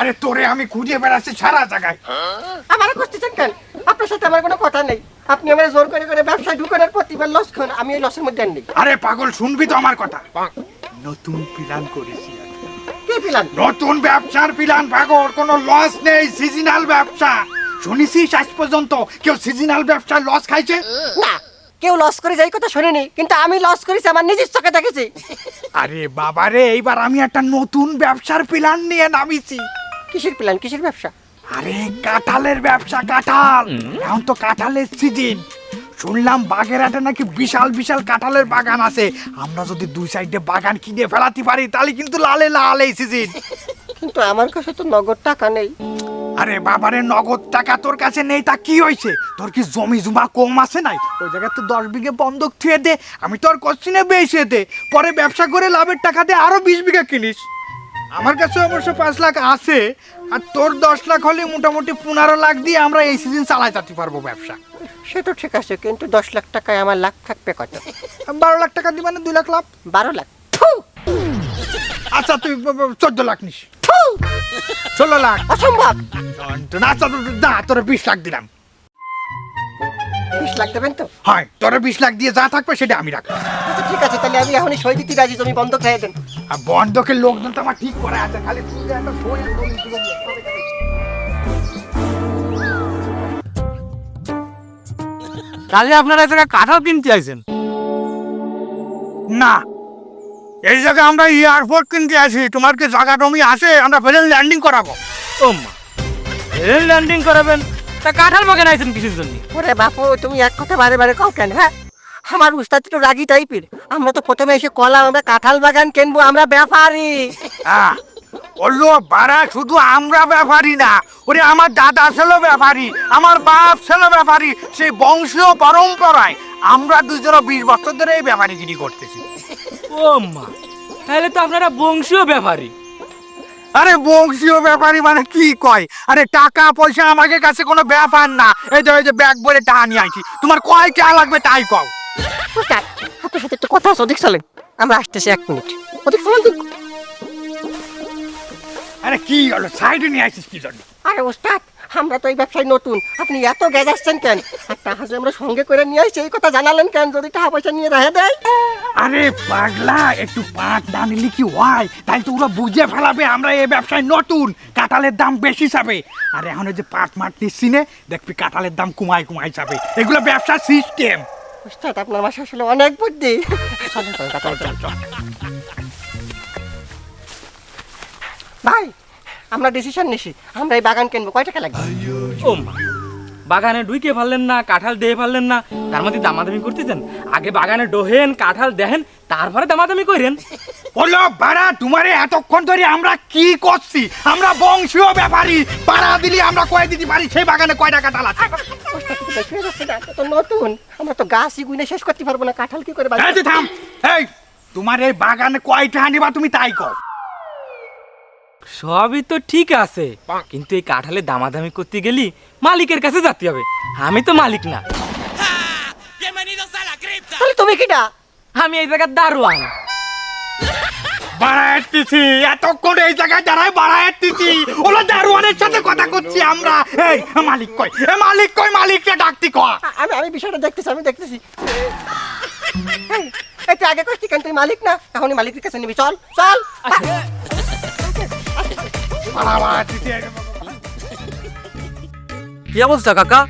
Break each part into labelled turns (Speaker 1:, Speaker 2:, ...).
Speaker 1: আরে তোরে আমি খুঁজে বেড়াচ্ছি সারা জায়গায়।
Speaker 2: আমার করতেছেন কেন? আপনার সাথে আমার কোনো কথা নেই। আপনি আমার জোর করে করে ব্যবসায় ঢুকানোর প্রতিবার লস খান আমি এই লসের মধ্যে নেই।
Speaker 1: আরে পাগল শুনবি তো আমার কথা। নতুন প্ল্যান করেছি।
Speaker 2: কে পিলান
Speaker 1: নতুন ব্যবসার প্ল্যান পাগল কোনো লস নেই সিজনাল ব্যবসা। শুনেছিস আজ পর্যন্ত কেউ সিজনাল ব্যবসা লস খাইছে?
Speaker 2: না কেউ লস করে যাই কথা শুনিনি কিন্তু আমি লস করেছি আমার নিজের চোখে দেখেছি।
Speaker 1: আরে বাবারে এইবার আমি একটা নতুন ব্যবসার প্ল্যান নিয়ে নামিছি।
Speaker 2: কিসের প্ল্যান কিসের ব্যবসা?
Speaker 1: আরে কাঁঠালের ব্যবসা কাঁঠাল। এখন তো কাঁঠালের সিজন শুনলাম বাগেরহাটে নাকি বিশাল বিশাল কাঁঠালের বাগান আছে। আমরা যদি দুই সাইডে বাগান কিনে ফেলাতে পারি তাহলে কিন্তু লালে লাল এই সিজন
Speaker 2: কিন্তু আমার কাছে তো নগদ টাকা নেই।
Speaker 1: আরে বাবারে নগদ টাকা তোর কাছে নেই তা কি হয়েছে তোর কি জমি জমা কম আছে নাই? ওই জায়গায় তো দশ বিঘে বন্ধক থুয়ে দে আমি তোর কোশ্চিনে বেশি দে। পরে ব্যবসা করে লাভের টাকা দিয়ে আরও বিশ বিঘা কিনিস। আমার কাছে অবশ্য পাঁচ লাখ আছে আর তোর দশ লাখ হলে মোটামুটি পনেরো লাখ দিয়ে আমরা এই সিজন চালাই যেতে পারব ব্যবসা।
Speaker 2: সে তো ঠিক আছে কিন্তু দশ লাখ টাকায় আমার লাখ থাকবে কত?
Speaker 1: বারো লাখ টাকা দিই মানে দুই লাখ লাভ?
Speaker 2: বারো লাখ।
Speaker 1: আচ্ছা তুই চোদ্দ লাখ নিস। ষোলো লাখ।
Speaker 2: অসম্ভব।
Speaker 1: না দা তোর বিশ লাখ দিলাম।
Speaker 2: বিশ লাখ দেবেন তো?
Speaker 1: হয় তোর বিশ লাখ দিয়ে যা থাকবে সেটা আমি রাখব।
Speaker 2: আচ্ছা ঠিক আছে তাহলে আমি এখনই সই দিতে রাজি জমি বন্ধ খেয়ে দেন।
Speaker 1: আর বন্ধকের লোকজন তো আমার ঠিক করে আছে খালি তুই একটা সই।
Speaker 3: তাহলে আপনারা জায়গায় কাঁঠাল কিনতে আইছেন?
Speaker 1: না এই জায়গায় আমরা এয়ারপোর্ট কিনতে আছি তোমার কি জায়গা জমি আছে? আমরা প্লেন ল্যান্ডিং করাবো।
Speaker 3: ও মা রেল ল্যান্ডিং করাবেন? তা কাঁঠাল বাগান আইছেন কিসের জন্য?
Speaker 2: ওরে বাপু তুমি এক কথা বারে বারে কও কেন হ্যাঁ? আমার উস্তাদ তো রাগি টাইপের। আমরা তো প্রথমে এসে কলাম আমরা কাঁঠাল বাগান কিনবো আমরা ব্যাপারী।
Speaker 1: হ্যাঁ বলল বাড়া শুধু আমরা ব্যাপারী না। ওরে আমার দাদা ছিল ব্যাপারী আমার বাপ ছিল ব্যাপারী সেই বংশীয় পরম্পরায় আমরা দুজন বিশ বছর ধরে এই ব্যাপারীগিরি করতেছি।
Speaker 3: ও মা তাহলে তো আপনারা বংশীয় ব্যাপারী।
Speaker 1: আরে বংশীয় ব্যাপারী মানে কি কয়? আরে টাকা পয়সা আমাকে কাছে কোনো ব্যাপার না। এই যে এই যে ব্যাগ ভরে টাকা নিয়ে আইছি। তোমার কয় টাকা লাগবে তাই কও?
Speaker 2: আপনার সাথে একটু কথা আছে অধিক চলেন। আমরা আসতেছি এক মিনিট। অধিক তো।
Speaker 1: আরে কি হলো? সাইডে নিয়ে আইছিস কি জন্য?
Speaker 2: আরে ওস্তাদ আমরা তো এই ব্যবসায় নতুন। আপনি এত গেজাচ্ছেন কেন? আর টাকা যে আমরা সঙ্গে করে নিয়ে আসছি এই কথা জানালেন কেন? যদি টাকা পয়সা নিয়ে রেখে দেয়।
Speaker 1: আরে পাগলা একটু পাঁচ না নিলে কি হয়? তাই তো ওরা বুঝে ফেলাবে আমরা এই ব্যবসায় নতুন। কাঁঠালের দাম বেশি যাবে আর এখন যে পাঁচ মাঠ নিচ্ছি নে দেখবি কাঁঠালের দাম কুমাই কুমাই যাবে এগুলো ব্যবসার সিস্টেম
Speaker 2: ওস্তাদ আপনার মাসে আসলে অনেক বুদ্ধি। চলেন কথা বলতে হবে। ভাই আমরা ডিসিশন নিছি। আমরা এই বাগান কিনবো। কয় টাকা লাগবে?
Speaker 3: ও মা বাগানে ঢুকে পারলেন না কাঁঠাল দিয়ে পারলেন না তার মধ্যে দামাদামি করতেছেন। আগে বাগানে ডোহেন কাঁঠাল দেখেন তারপরে দামাদামি করেন
Speaker 1: বলল বাড়া তোমারে এতক্ষণ ধরে আমরা কি করছি? আমরা বংশীয় ব্যাপারী পাড়া দিলি আমরা কয় দিতে পারি সেই বাগানে কয় টাকা
Speaker 2: বেশি হয়ে যাচ্ছে না এটা তো নতুন। আমরা তো গাছই গুনে শেষ করতে পারব না কাঁঠাল কি করে বাগান
Speaker 1: এই থাম এই তোমার এই বাগানে কয়টা টাকা নিবা তুমি তাই কও
Speaker 3: সবই তো ঠিক আছে। কিন্তু এই কাঁঠালে দামাদামি করতে গেলি মালিকের কাছে যেতে হবে। আমি তো মালিক না।
Speaker 2: তাহলে তুমি কিটা?
Speaker 3: আমি এই জায়গার দারোয়ান।
Speaker 1: এতক্ষণ এই জায়গায় দাঁড়ায় বাড়াইতেছি ওলা দারোয়ানের সাথে কথা করছি আমরা। এই মালিক কই? এ মালিক কই? মালিককে ডাকতি কয়
Speaker 2: আমি আমি বিষয়টা দেখতেছি আমি দেখতেছি। আগে কেন তুই মালিক না? এখনই মালিকের কাছে নিবি। চল চল।
Speaker 4: কি অবস্থা, কাকা?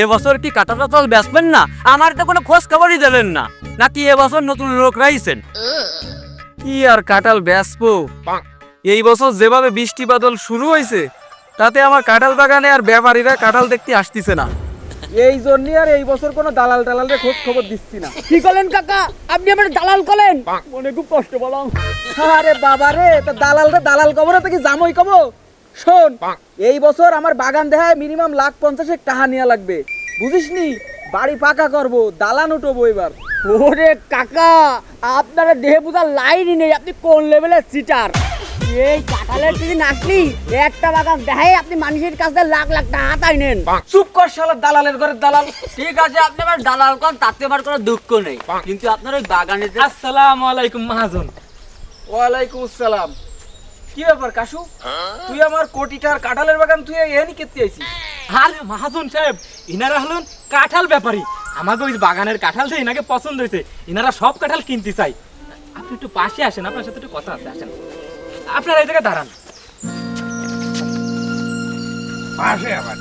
Speaker 4: এবছর কি কাটাটা টাটাল বেসবেন না? আমার তো কোনো খোঁজ খবরই দেবেন না। নাকি এবছর নতুন লোক রাইছেন? কি আর কাঁঠাল বেচবো? এই বছর যেভাবে বৃষ্টি বাদল শুরু হয়েছে তাতে আমার কাঁঠাল বাগানে আর ব্যাপারীরা কাঁঠাল দেখতে আসতেছে না।
Speaker 5: এই জন্যই আর এই বছর কোনো দালাল টালালের খোঁজ খবর দিচ্ছি না। কি করলেন কাকা? আপনি আমার দালাল করেন মনে খুব কষ্ট বলাম আরে বাবা রে তা দালাল রে দালাল কবর তো কি জামই কব শোন এই বছর আমার বাগান দেখায় মিনিমাম লাখ পঞ্চাশের টাকা নেওয়া লাগবে। বুঝিসনি? বাড়ি পাকা করব দালান উঠবো এবার। ওরে কাকা আপনার দেহে বুঝার লাইনই নেই আপনি কোন লেভেলের চিটার এই কাঁঠালের যদি নাকলি একটা বাগান আপনি মানুষের কাছে লাখ লাখ টাকা তাই নেন।
Speaker 4: চুপ কর শালা দালালের দালাল। ঠিক আছে আপনি আমার দালাল কন তাতে আমার কোনো দুঃখ নেই। কিন্তু আপনার ওই বাগানে যে
Speaker 3: আসসালামু আলাইকুম মহাজন।
Speaker 5: ওয়ালাইকুম আসসালাম। কি ব্যাপার কাশু তুই আমার কোটিটার কাঁঠালের বাগান তুই এখানে কেতে আইছিস?
Speaker 3: আরে মহাজন সাহেব ইনারা হলেন কাঁঠাল ব্যাপারী। আমাকে ওই বাগানের কাঁঠাল ইনাকে পছন্দ হয়েছে ইনারা সব কাঁঠাল কিনতে চাই আপনি একটু পাশে আসেন আপনার সাথে একটু কথা আছে আসেন। আপনারা এই জায়গায় দাঁড়ান।
Speaker 1: পাশে আবার।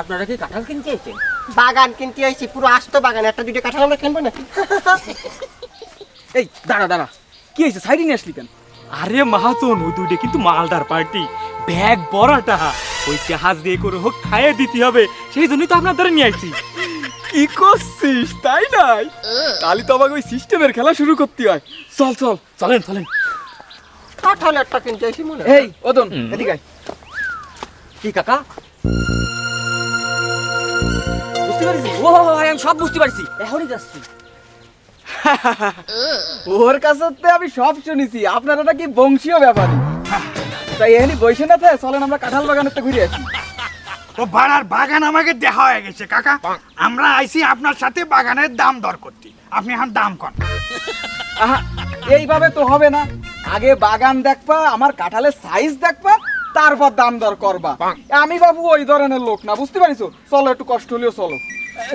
Speaker 3: আপনারা কি কাঁঠাল কিনতে এসেছেন?
Speaker 2: বাগান কিনতে আইছি পুরো আস্ত বাগান। একটা দুটো কাঁঠাল আমরা কিনবো না
Speaker 5: এই দাঁড়া দাঁড়া। কি হয়েছে? সাইডে নিয়ে আসলি কেন?
Speaker 3: আরে মহাজন ওই দুইটা কিন্তু মালদার পার্টি। ব্যাগ বড়টা। ওই জাহাজ দিয়ে করে হোক খাইয়ে দিতে হবে। সেই জন্যই তো আপনার ধরে নিয়ে আসছি
Speaker 5: কি করছিস? তাই নাই? তাহলে তো আমাকে ওই সিস্টেমের খেলা শুরু করতে হয়। চল চল
Speaker 3: চলেন চলেন।
Speaker 2: কাঁঠাল একটা কিনতে আইছি মনে
Speaker 5: এই ওদন এদিকে
Speaker 3: কি কাকা?
Speaker 5: বুঝতে পারছিস
Speaker 4: ও আমি সব বুঝতে পারছি। এখনই যাচ্ছি।
Speaker 5: ওর কাছে তো আমি সব শুনেছি। আপনারা নাকি বংশীয় ব্যাপারী। তাই এখানে বসে না থাকে চলেন আমরা কাঁঠাল বাগানের তো ঘুরে আসি।
Speaker 1: ও বাড়ার বাগান আমাকে দেখা হয়ে গেছে কাকা। আমরা আইছি আপনার সাথে বাগানের দাম দর করতে। আপনি এখন দাম কন।
Speaker 5: আহা এইভাবে তো হবে না। আগে বাগান দেখবা আমার কাঁঠালের সাইজ দেখবা তারপর দাম দর করবা। আমি বাবু ওই ধরনের লোক না বুঝতে পারিছো? চলো একটু কষ্ট হলেও চলো।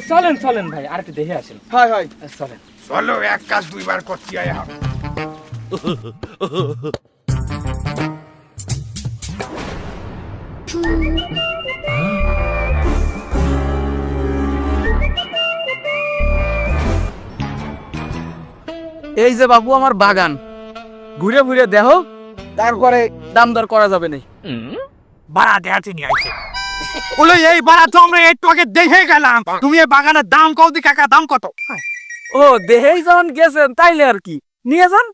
Speaker 3: চলেন চলেন ভাই আর একটু দেখে আসেন।
Speaker 5: হয় হয়।
Speaker 3: চলেন।
Speaker 1: চলো এক কাজ দুইবার এখন।
Speaker 5: এই যে বাবু আমার বাগান। ঘুরে ঘুরে দেখো তারপরে দাম দর করা যাবে না।
Speaker 1: ভাড়া দেখাতে নিয়ে আইছে। বলো এই ভাড়া তো আমরা একটু আগে দেখে গেলাম। তুমি এই বাগানের দাম কত দি কাকা দাম কত?
Speaker 5: ও দেহেই যখন গেছেন তাইলে আর কি। নিয়ে যান।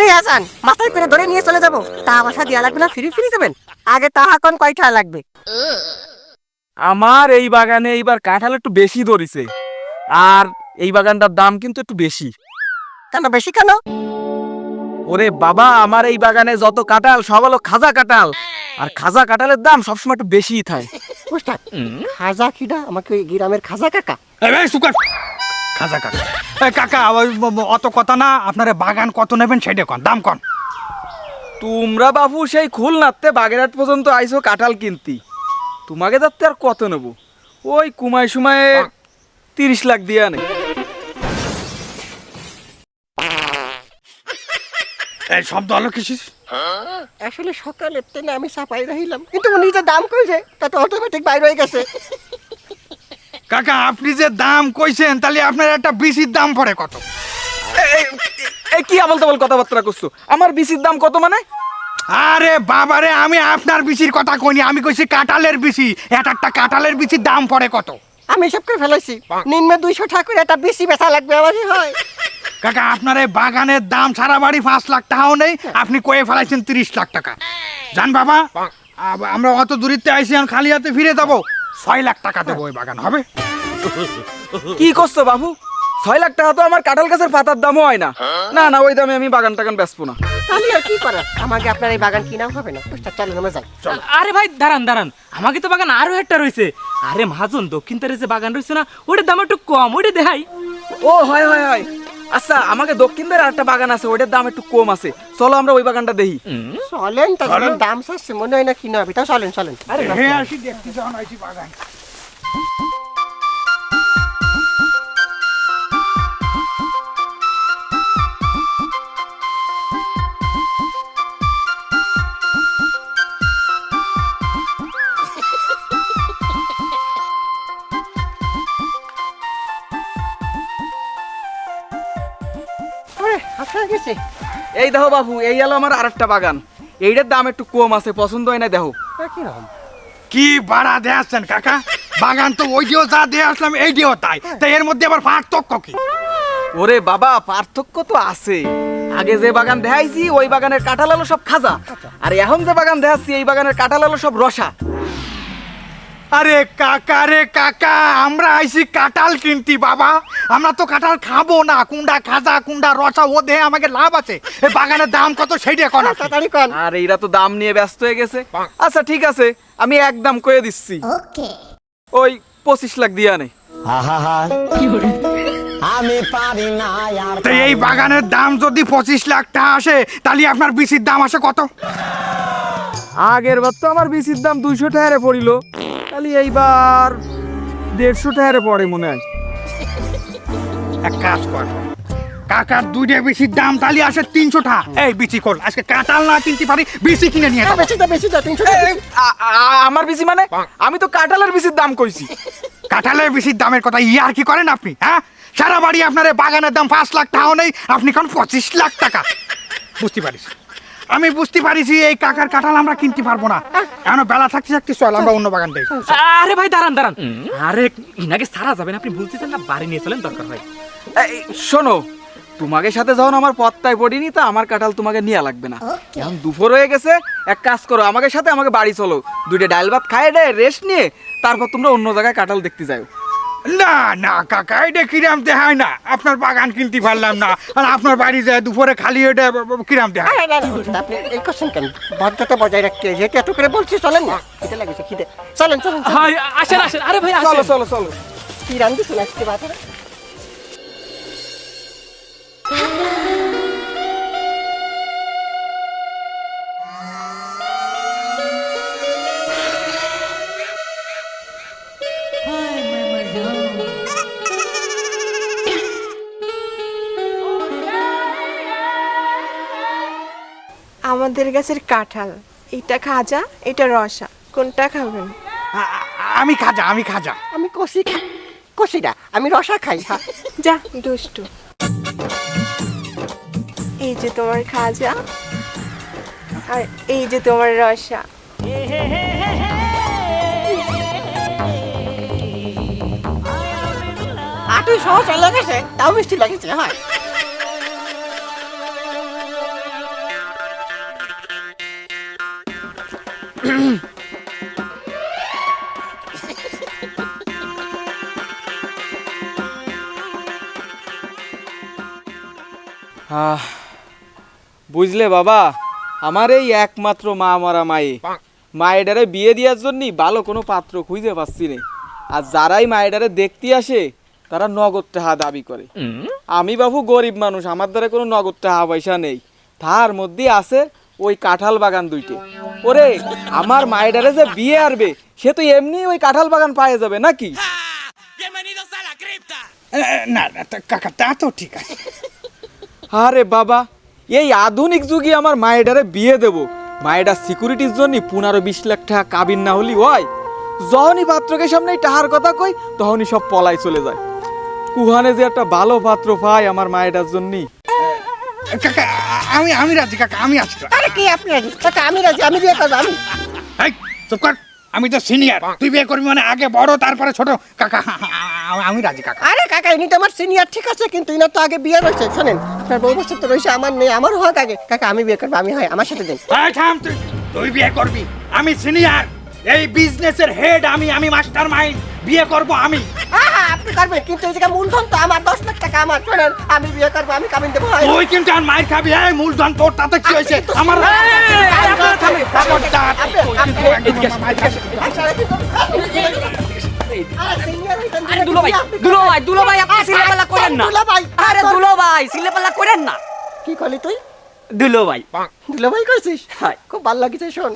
Speaker 2: নিয়ে যান। মাথায় করে ধরে নিয়ে চলে যাব। তা বাসা দেওয়া লাগবে না ফিরি ফিরি দেবেন আগে টাকা কোন কয়টা লাগবে?
Speaker 5: আমার এই বাগানে এইবার কাঁঠাল একটু বেশি ধরেছে। আর এই বাগানটার দাম কিন্তু একটু বেশি।
Speaker 2: কেন বেশি কেন?
Speaker 5: ওরে বাবা আমার এই বাগানে যত কাঁঠাল সব হলো খাজা কাঁঠাল। আর খাজা কাঁঠালের দাম সবসময় একটু বেশিই থাকে।
Speaker 2: বুঝতে খাজা কিডা আমাকে ওই গ্রামের খাজা কাকা?
Speaker 1: খাজা কাকা। এই কাকা ওই অত কথা না আপনারা বাগান কত নেবেন সেটা কন দাম কন।
Speaker 5: তোমরা বাবু সেই খুলনাতে বাগেরহাট পর্যন্ত আইসো কাঁঠাল কিনতি। তোমাকে যাতে আর কত নেব? ওই কুমায় সুমায় তিরিশ লাখ দিয়া নেই
Speaker 1: এই শব্দ কিছু
Speaker 2: আসলে সকালে তেনে আমি চাপাই রহিলাম। কিন্তু উনি যে দাম কইছে তা তো অটোমেটিক বাইরে হয়ে গেছে।
Speaker 1: কাকা আপনি যে দাম কইছেন তাহলে আপনার একটা বিসির দাম পড়ে কত?
Speaker 5: এই কি আবল তাবল কথাবার্তা করছ? আমার বিসির দাম কত মানে?
Speaker 1: আরে বাবারে আমি আপনার বিচির কথা কইনি আমি কইছি কাঁঠালের বিচি এক একটা কাঁঠালের বিচির দাম পড়ে কত?
Speaker 2: আমি সব করে ফেলাইছি। নিম্নে দুইশো ঠাকুর একটা বেশি বেচা লাগবে আমারই হয়।
Speaker 1: কাকা আপনার এই বাগানের দাম সারা বাড়ি পাঁচ লাখ টাকাও নেই আপনি কয়ে ফেলাইছেন তিরিশ লাখ টাকা। জান বাবা আমরা অত দূরিতে আইসি এখন খালি হাতে ফিরে যাব। ছয় লাখ টাকা দেবো ওই বাগান হবে?
Speaker 5: কি করছ বাবু? ছয় লাখ টাকা তো আমার কাঁঠাল গাছের পাতার দামও হয় না। না না ওই দামে আমি বাগান টাগান বেচবো না।
Speaker 2: তাহলে আর কি করার? আমাকে আপনার এই বাগান কিনাও হবে না। চলেন আমরা যাই।
Speaker 3: আরে ভাই দাঁড়ান দাঁড়ান। আমাকে তো বাগান আরও একটা রয়েছে। আরে মহাজন দক্ষিণ তারে যে বাগান রয়েছে না ওটার দাম একটু কম ওটা দেখাই।
Speaker 5: ও হয় হয় হয়। আচ্ছা আমাকে দক্ষিণদের একটা বাগান আছে ওইটার দাম একটু কম আছে। চলো আমরা ওই বাগানটা দেখি।
Speaker 2: চলেন তাহলে দাম চাচ্ছে মনে হয় না কিনা হবে। তাও চলেন চলেন। আরে
Speaker 1: হ্যাঁ আসি দেখতে যাওয়া বাগান।
Speaker 2: গেছে?
Speaker 5: এই দেখো বাবু এই হলো আমার আরেকটা বাগান। এইটার দাম একটু কম আছে পছন্দ হয় না দেখো।
Speaker 2: কি
Speaker 1: ভাড়া দিয়ে আসছেন কাকা? বাগান তো ওই দিয়েও যা দিয়ে আসলাম এই দিয়েও তাই তাই এর মধ্যে আবার পার্থক্য কি?
Speaker 5: ওরে বাবা পার্থক্য তো আছে। আগে যে বাগান দেখাইছি ওই বাগানের কাঁঠাল আলো সব খাজা। আর এখন যে বাগান দেখাচ্ছি এই বাগানের কাঁঠাল আলো সব রসা।
Speaker 1: আরে কাকা রে কাকা আমরা আইছি কাঁঠাল কিনতি বাবা। আমরা তো কাঁঠাল খাব না কুন্ডা খাজা কুন্ডা রসা ও দেহে আমাকে লাভ আছে। এই বাগানের দাম কত সেইটা কোন
Speaker 2: তাড়াতাড়ি কন
Speaker 5: আর এরা তো দাম নিয়ে ব্যস্ত হয়ে গেছে। আচ্ছা ঠিক আছে আমি একদম কয়ে দিচ্ছি। ওই পঁচিশ লাখ দিয়া নেই
Speaker 1: তো এই বাগানের দাম যদি পঁচিশ লাখ টাকা আসে তাহলে আপনার বিচির দাম আসে কত?
Speaker 5: আগের বার তো আমার বিসির দাম দুইশো টাকারে পড়িল। তাহলে এইবার দেড়শো টাকারে পড়ে মনে হয়।
Speaker 1: এক কাজ কর। কাকার দুইটা বেশির দাম তাহলে আসে তিনশো টাকা। এই বিচি কর আজকে কাঁঠাল না কিনতে পারি বিচি কিনে নিয়ে যাব।
Speaker 2: বেশি দা বেশি দা তিনশো
Speaker 5: আমার বিসি মানে? আমি তো কাঁঠালের বিসির দাম কইছি।
Speaker 1: কাঁঠালের বেশির দামের কথা ইয়ার কি করেন আপনি হ্যাঁ? সারা বাড়ি আপনার বাগানের দাম পাঁচ লাখ টাকাও নেই আপনি কোন পঁচিশ লাখ টাকা। বুঝতে পারিস? আমি বুঝতে পারিছি এই কাকার কাঁঠাল আমরা কিনতে পারব না। এখন বেলা থাকতে থাকতে চল আমরা অন্য বাগান দেই
Speaker 3: আরে ভাই দাঁড়ান দাঁড়ান। আরে ইনাকে সারা যাবেন আপনি বলতেছেন না বাড়ি নিয়ে চলেন দরকার হয়।
Speaker 5: এই, শোনো তোমাকে সাথে যখন আমার পত্তায় পড়িনি তা আমার কাঁঠাল তোমাকে নিয়ে লাগবে না। এখন দুপুর হয়ে গেছে এক কাজ করো আমাকে সাথে আমাকে বাড়ি চলো। দুইটা ডাল ভাত খাইয়ে দে রেস্ট নিয়ে তারপর তোমরা অন্য জায়গায় কাঁঠাল দেখতে যাও।
Speaker 1: না না কাকা এটা কিরাম দেখায় না। আপনার বাগান কিনতে পারলাম না। আর আপনার বাড়ি যায় দুপুরে খালি এটা কিরাম দেখায়?
Speaker 2: আপনি এই করছেন কেন? ভদ্রতা বজায় রাখতে যেহেতু এত করে বলছি চলেন না। খিদে লাগেছে খিদে। চলেন চলেন
Speaker 3: হ্যাঁ আসেন আসেন। আরে ভাই
Speaker 5: চলো চলো চলো।
Speaker 2: কি রান্ধি চলে আসতে বাজারে?
Speaker 6: আমাদের গাছের কাঁঠাল। এটা খাজা এটা রসা। কোনটা খাবেন?
Speaker 1: আমি খাজা আমি খাজা।
Speaker 2: আমি কষি খাই কষিটা আমি রসা খাই হ্যাঁ
Speaker 6: যা দুষ্টু। এই যে তোমার খাজা আর এই যে তোমার রসা।
Speaker 2: আটই সহজ লেগেছে তাও মিষ্টি লেগেছে হয়।
Speaker 5: বুঝলে বাবা? আমার এই একমাত্র মা মারা মায়ে মায়েডারে বিয়ে দেওয়ার জন্যই ভালো কোনো পাত্র খুঁজে পাচ্ছি না। আর যারাই মায়েডারে দেখতে আসে তারা নগদ টাকা দাবি করে। আমি বাবু গরিব মানুষ আমার দ্বারা কোনো নগদ টাকা পয়সা নেই। তার মধ্যে আছে ওই কাঁঠাল বাগান দুইটে। ওরে আমার মায়েডারে যে বিয়ে আরবে সে তো এমনি ওই কাঁঠাল বাগান পায়ে যাবে নাকি?
Speaker 1: না না কাকা তা তো ঠিক আছে।
Speaker 5: আরে বাবা এই আধুনিক যুগে আমার মায়েডারে বিয়ে দেব। মায়েডার সিকিউরিটির জন্য পনেরো বিশ লাখ টাকা কাবিন না হলি হয়। যখনই পাত্রকে সামনে টাহার কথা কই তখনই সব পলাই চলে যায়। কুহানে যে একটা ভালো পাত্র পায় আমার মায়েডার জন্যই।
Speaker 1: কাকা আমি আমি রাজি কাকা আমি আছি
Speaker 2: আরে কি আপনি রাজি? কাকা আমি রাজি আমি বিয়ে করব আমি।
Speaker 1: এই চুপ কর। আমি তো সিনিয়র তুই বিয়ে করবি মানে আগে বড় তারপরে ছোট। কাকা আমি রাজি কাকা।
Speaker 2: আরে কাকা ইনি তো আমার সিনিয়র ঠিক আছে কিন্তু ইনার তো আগে বিয়ে রয়েছে শোনেন আপনার বউ বছর তো রয়েছে আমার নেই আমার হোক আগে। কাকা আমি বিয়ে করব আমি হয় আমার সাথে দিন।
Speaker 1: তুই বিয়ে করবি আমি সিনিয়র এই বিজনেসের হেড আমি আমি মাস্টার মাইন্ড বিয়ে করব আমি।
Speaker 2: আহা, আপনি করবেন কিন্তু এই জায়গায় মূলধন তো আমার দশ লাখ টাকা আমার শোনেন আমি বিয়ে করব আমি কামিন দেবো
Speaker 1: তুই কিন্তু আর মাইর খাবি এই মূলধন তোর তাতে কি হয়েছে? আমার।
Speaker 2: আচ্ছা, আরে
Speaker 4: দুলো ভাই দুলো ভাই দুলো ভাই আপনি সিলেপাল্লা করেন না।
Speaker 2: দুলো ভাই,
Speaker 4: আরে দুলো ভাই করেন না।
Speaker 2: কি করলি তুই?
Speaker 4: দুলো ভাই
Speaker 2: দুলো ভাই করছিস
Speaker 4: হাই।
Speaker 2: খুব ভালো লাগিছে শোন।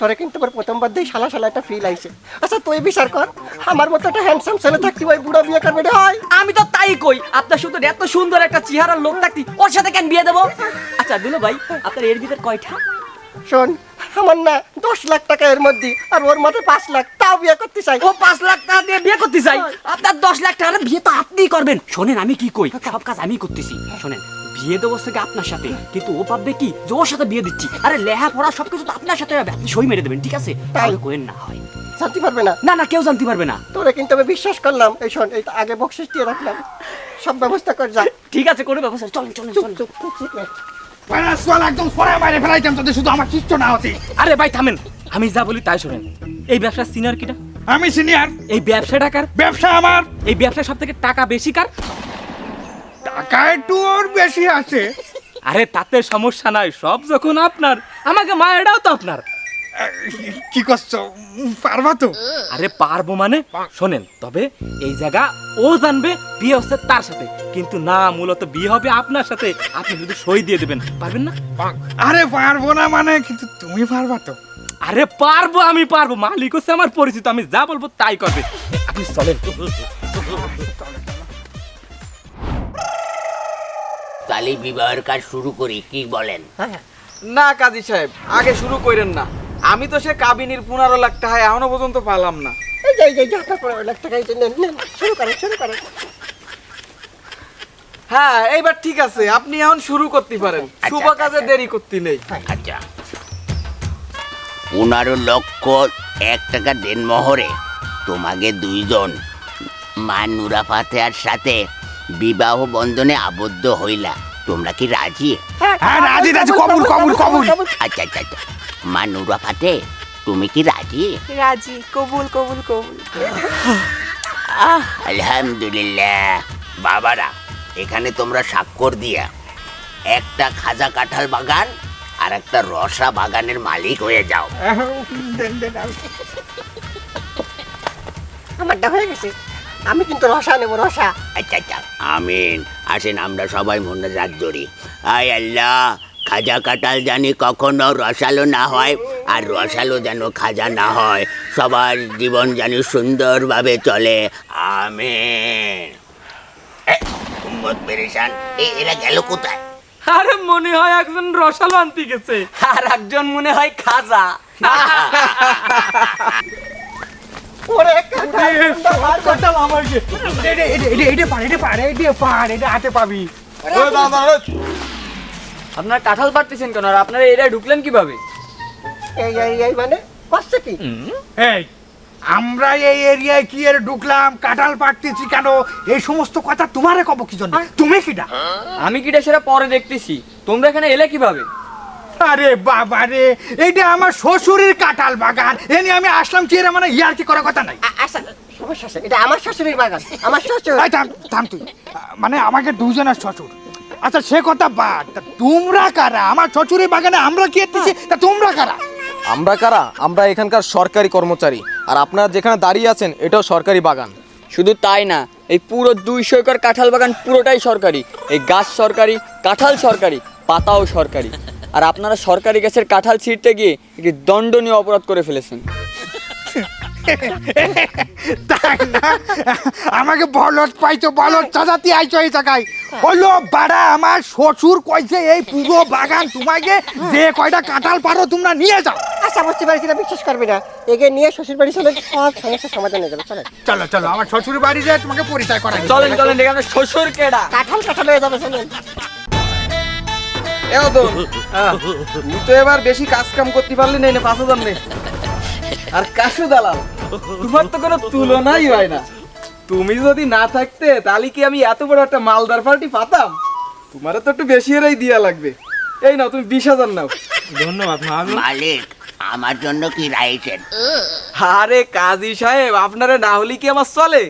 Speaker 2: তোরে কিন্তু আমার প্রথমবার দিয়ে শালা শালা একটা ফিল আইছে। আচ্ছা তুই বিচার কর আমার মতো একটা হ্যান্ডসাম ছেলে থাকতি ওই বুড়া বিয়ে করবে রে হয়?
Speaker 4: আমি তো তাই কই আপনার শুধু এত সুন্দর একটা চেহারার লোক থাকতি ওর সাথে কেন বিয়ে দেবো? আচ্ছা দুলো ভাই আপনার এর ভিতর কয়টা?
Speaker 2: শোন আমার না দশ লাখ টাকা এর মধ্যে আর ওর মধ্যে পাঁচ লাখ তাও বিয়ে করতে চাই।
Speaker 4: ও পাঁচ লাখ টাকা দিয়ে বিয়ে করতে চাই? আপনার দশ লাখ টাকার বিয়ে তো আপনিই করবেন। শোনেন আমি কি কই? সব কাজ আমি করতেছি। শোনেন বিয়ে দেবো থেকে আপনার সাথে। কিন্তু ও ভাববে কি যে ওর সাথে বিয়ে দিচ্ছি। আরে লেহা পড়া সবকিছু তো আপনার সাথে হবে আপনি সই মেরে দেবেন ঠিক আছে? তাই? কোয়েন না হয়।
Speaker 2: জানতে পারবে না।
Speaker 4: না না কেউ জানতে পারবে না।
Speaker 2: তোরে কিন্তু আমি বিশ্বাস করলাম এই শোন এই আগে বকশিস দিয়ে রাখলাম। সব ব্যবস্থা কর যা।
Speaker 4: ঠিক আছে কোনো ব্যবস্থা নেই। চলেন চলেন
Speaker 2: চুপ
Speaker 4: চলেন।
Speaker 2: চুপ চুপ চুপ
Speaker 1: একদম বাইরে ফেলাইতাম তোদের শুধু আমার চিত্ত না হতে।
Speaker 3: আরে ভাই থামেন। আমি যা বলি তাই শোনেন। এই ব্যবসার সিনিয়র কিটা?
Speaker 1: আমি সিনিয়র
Speaker 3: এই ব্যবসা টাকার
Speaker 1: ব্যবসা আমার।
Speaker 3: এই ব্যবসা সব থেকে টাকা বেশি কার?
Speaker 1: টাকা একটু ওর বেশি আছে।
Speaker 3: আরে তাতে সমস্যা নাই সব যখন আপনার আমাকে মায়েরাও তো আপনার।
Speaker 1: কি করছ? পারবা তো?
Speaker 3: আরে পারব মানে শোনেন তবে এই জায়গা ও জানবে বিয়ে হচ্ছে তার সাথে। কিন্তু না মূলত বিয়ে হবে আপনার সাথে। আপনি শুধু সই দিয়ে দেবেন পারবেন না?
Speaker 1: আরে পারব না মানে কিন্তু তুমি পারবা তো?
Speaker 3: আরে পারব আমি পারব। মালিক হচ্ছে আমার পরিচিত আমি যা বলব তাই করবে। আপনি চলেন।
Speaker 7: তাহলে বিবাহের কাজ শুরু করি কি বলেন?
Speaker 5: না কাজী সাহেব আগে শুরু করেন না। আমি তো সে কাবিনীর পনেরো লাখ টাকা এখনও পর্যন্ত পালাম না।
Speaker 2: পনেরো লাখ টাকা শুরু করেন শুরু করেন।
Speaker 5: হ্যাঁ এইবার ঠিক আছে আপনি এখন শুরু করতে পারেন। শুভ কাজে দেরি করতে নেই।
Speaker 7: আচ্ছা। পনেরো লক্ষ এক টাকা দেনমোহরে তোমাকে দুইজন মা নুরা ফাতেহার সাথে বিবাহ বন্ধনে আবদ্ধ হইলা। তোমরা কি রাজি?
Speaker 1: হ্যাঁ রাজি রাজি কবুল কবুল কবুল
Speaker 7: আচ্ছা আচ্ছা আচ্ছা। মা নুরা ফাতে তুমি কি রাজি?
Speaker 6: রাজি কবুল কবুল কবুল।
Speaker 7: আহ আলহামদুলিল্লাহ। বাবারা এখানে তোমরা স্বাক্ষর দিয়া। একটা খাজা কাঁঠাল বাগান আর একটা রসা বাগানের মালিক হয়ে যাও।
Speaker 2: আমারটা হয়ে গেছে। আমি কিন্তু রসা নেব রসা।
Speaker 7: আচ্ছা আচ্ছা। আমিন। আসেন আমরা সবাই মনে রাত ধরি। আয় আল্লাহ খাজা কাটাল জানি কখনো রসালো না হয় আর রসালো যেন খাজা না হয় সবার জীবন জানি সুন্দরভাবে চলে। আমিন। উম্মত পেরেশান এরা গেল কোথায়?
Speaker 3: আরে মনে হয় একজন রসালো আনতে গেছে।
Speaker 5: আর একজন মনে হয় খাজা।
Speaker 2: ওরে কর।
Speaker 1: এটা এটা এটা এটা পার এটা পার এটা পার এটা হাতে পাবি।
Speaker 5: আপনারা কাঁঠাল পারতেছেন কেন? আর আপনারা এটা ঢুকলেন কীভাবে?
Speaker 2: এই এই এই মানে করছে কি?
Speaker 1: এই আমরা এই এরিয়ায় কি এর ঢুকলাম কাঁঠাল পাড়তেছি কেন? এই সমস্ত কথা তোমারে কব কি জন্য? তুমি কিটা
Speaker 5: আমি কিটা সেটা পরে দেখতেছি। তোমরা এখানে এলে কীভাবে?
Speaker 1: আরে বাবা রে এইটা আমার শ্বশুরের কাঁঠাল বাগান। এ নিয়ে আমি আসলাম কি মানে ইয়ার কি করার কথা নাই?
Speaker 2: আচ্ছা এটা আমার শ্বশুরের বাগান আমার শ্বশুর।
Speaker 1: থাম থাম তুই। মানে আমাকে দুজনের শ্বশুর। আচ্ছা সে কথা বাদ। তা তোমরা কারা? আমার শ্বশুরের বাগানে আমরা কি এসেছি? তা তোমরা কারা?
Speaker 8: আমরা কারা? আমরা এখানকার সরকারি কর্মচারী। আর আপনারা যেখানে দাঁড়িয়ে আছেন এটাও সরকারি বাগান।
Speaker 9: শুধু তাই না এই পুরো দুইশো একর কাঁঠাল বাগান পুরোটাই সরকারি। এই গাছ সরকারি কাঁঠাল সরকারি পাতাও সরকারি। আর আপনারা সরকারি গাছের কাঁঠাল ছিঁড়তে গিয়ে একটি দণ্ডনীয় অপরাধ করে ফেলেছেন।
Speaker 1: তাই না? আমাকে বলত পাইছো বলত চাচাতি আইছো এই জায়গায়। হলো বাড়া আমার শ্বশুর কইছে এই পুরো বাগান তোমাকে যে কয়টা কাঁঠাল পারো তোমরা নিয়ে যাও।
Speaker 2: আচ্ছা বুঝতে পারছি না বিশ্বাস করবে না। এগে নিয়ে শ্বশুর বাড়ি চলে সব সমস্যার সমাধান হয়ে যাবে চলে
Speaker 1: চলো চলো আমার শ্বশুর বাড়ি যায় তোমাকে পরিচয় করাই।
Speaker 9: চলেন চলেন দেখে আপনার শ্বশুর কেডা?
Speaker 2: কাঁঠাল কাঁঠাল হয়ে যাবে চলেন।
Speaker 5: এও তো তুই তো এবার বেশি কাজ কাম করতে পারলি না এনে পাঁচ হাজার নে। আর কাশু দালাল তোমার তো কোনো তুলনাই হয় না। তুমি যদি না থাকতে তাহলে কি আমি এত বড় একটা মালদার পার্টি পাতাম? তোমারও তো একটু বেশি এরাই দিয়া লাগবে। এই নাও তুমি বিশ হাজার নাও।
Speaker 3: ধন্যবাদ
Speaker 7: মালিক আমার জন্য কি রাইছেন
Speaker 5: আরে কাজী সাহেব আপনারে না হলে কি আমার চলে?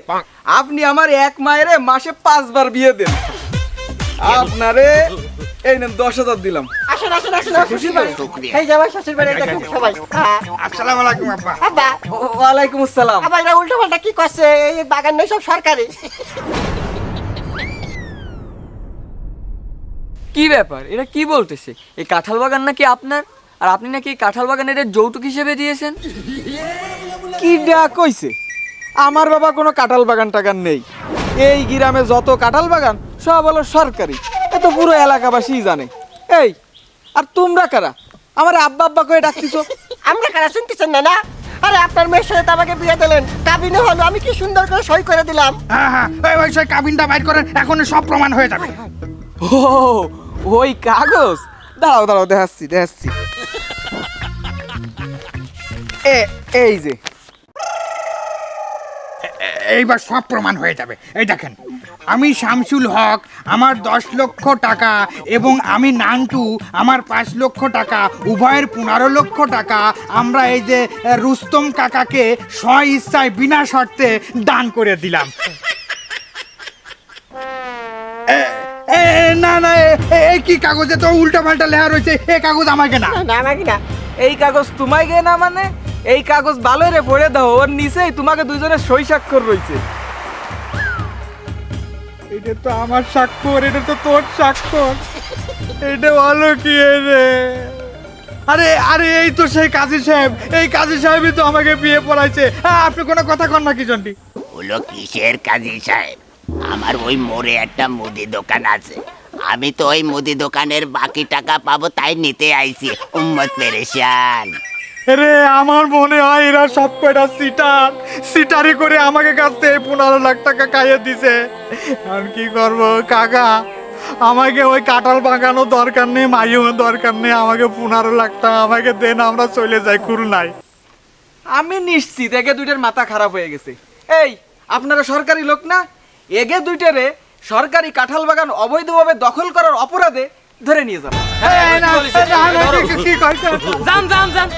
Speaker 5: আপনি আমার এক মায়েরে মাসে পাঁচবার বিয়ে দেন। আপনারে এই নেন দশ হাজার দিলাম।
Speaker 2: আসেন আসেন আসেন আমার শ্বশুর বাড়ি। এই শ্বশুর বাড়ি দেখুন সবাই। হ্যাঁ।
Speaker 1: আসসালামু আলাইকুম আব্বা।
Speaker 2: আব্বা।
Speaker 5: ওয়ালাইকুম আসসালাম।
Speaker 2: আবার এরা উল্টো পাল্টা কি করছে? এই বাগান নেই সব সরকারি।
Speaker 9: কি ব্যাপার? এটা কি বলতেছে? এই কাঁঠাল বাগান নাকি আপনার? আর আপনি নাকি এই কাঁঠাল বাগান এদের যৌতুক হিসেবে দিয়েছেন?
Speaker 5: কি ডা কইছে? আমার বাবা কোনো কাঁঠাল বাগান টাগান নেই। এই গ্রামে যত কাঁঠাল বাগান সব হলো সরকারি। এ তো পুরো এলাকাবাসী জানে। এই আর তোমরা কারা? আমার আব্বা আব্বা করে ডাকতিছো?
Speaker 2: আমরা কারা শুনতেছেন না না আরে আপনার মেয়ের সাথে তো আমাকে বিয়ে দিলেন। কাবিনে হলো আমি কি সুন্দর করে সই করে দিলাম?
Speaker 1: হ্যাঁ হ্যাঁ ওই ওই সেই কাবিনটা বাইর করেন এখন সব প্রমাণ হয়ে যাবে।
Speaker 5: ও ওই কাগজ? দাঁড়াও দাঁড়াও দেখাচ্ছি দেখাচ্ছি। এ এই যে
Speaker 1: এইবার সব প্রমাণ হয়ে যাবে। এই দেখেন, আমি শামসুল হক, আমার দশ লক্ষ টাকা এবং আমি নান্টু, আমার পাঁচ লক্ষ টাকা, উভয়ের পনেরো লক্ষ টাকা, আমরা এই যে রুস্তম কাকাকে স্ব ইচ্ছায় বিনা শর্তে দান করে দিলাম। না না এই কি কাগজে তো উল্টা পাল্টা রয়েছে? এ কাগজ আমাকে না।
Speaker 2: আমাকে না।
Speaker 5: এই কাগজ তোমায় গে না মানে? এই কাগজ ভালো রে পড়ে দাও ওর নিচেই তোমাকে দুইজনের সই স্বাক্ষর রয়েছে
Speaker 1: এটা তো আমার স্বাক্ষর এটা তো তোর স্বাক্ষর। এটা ভালো কি রে। আরে আরে এই তো সেই কাজী সাহেব। এই কাজী সাহেবই তো আমাকে বিয়ে পড়াইছে। হ্যাঁ, আপনি কোনো কথা কন না কি জন্টি?
Speaker 7: হলো কিসের কাজী সাহেব? আমার ওই মোড়ে একটা মুদি দোকান আছে। আমি তো ওই মুদি দোকানের বাকি টাকা পাবো তাই নিতে আইছি উম্মত পেরেশান।
Speaker 1: রে আমার মনে হয় এরা সব কয়টা সিটার। সিটারি করে আমাকে কাছ থেকে পনেরো লাখ টাকা খাইয়ে দিছে। আর কি করব কাকা? আমাকে ওই কাঁঠাল বাগানো দরকার নেই মাইও দরকার নেই আমাকে পনেরো লাখ টাকা আমাকে দেন আমরা চলে যাই খুলনায়।
Speaker 5: আমি নিশ্চিত একে দুইটার মাথা খারাপ হয়ে গেছে। এই আপনারা সরকারি লোক না? এগে দুইটারে সরকারি কাঁঠাল বাগান অবৈধভাবে দখল করার অপরাধে ধরে নিয়ে যাব?
Speaker 3: যান যান যান।